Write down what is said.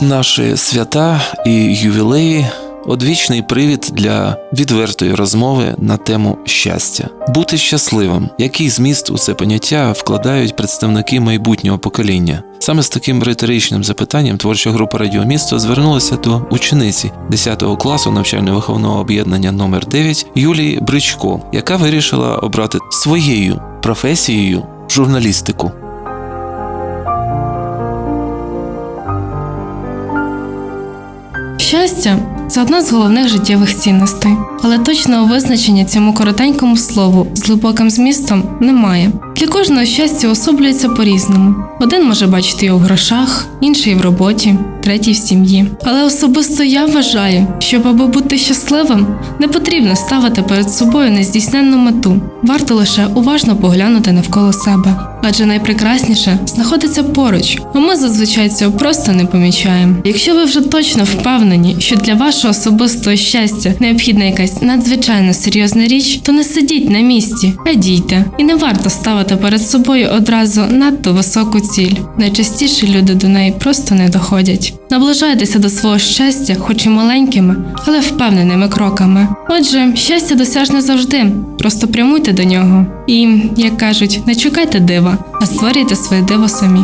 наші свята і ювілеї одвічний привід для відвертої розмови на тему щастя. Бути щасливим, який зміст у це поняття вкладають представники майбутнього покоління. Саме з таким риторичним запитанням творча група Радіомісто звернулася до учениці 10 класу навчально-виховного об'єднання номер 9 Юлії Бричко, яка вирішила обрати своєю професією журналістику. Щастя це одна з головних життєвих цінностей, але точного визначення цьому коротенькому слову з глибоким змістом немає. Для кожного щастя особлюється по-різному. Один може бачити його в грошах, інший в роботі, третій в сім'ї. Але особисто я вважаю, що аби бути щасливим, не потрібно ставити перед собою нездійсненну мету. Варто лише уважно поглянути навколо себе. Адже найпрекрасніше знаходиться поруч, а ми зазвичай цього просто не помічаємо. Якщо ви вже точно впевнені, що для вашого особистого щастя необхідна якась надзвичайно серйозна річ, то не сидіть на місці, а дійте. І не варто ставити перед собою одразу надто високу ціль. Найчастіше люди до неї просто не доходять. Наближайтеся до свого щастя, хоч і маленькими, але впевненими кроками. Отже, щастя досяжне завжди. Просто прямуйте до нього. І, як кажуть, не чекайте дива, а створюйте своє диво самі.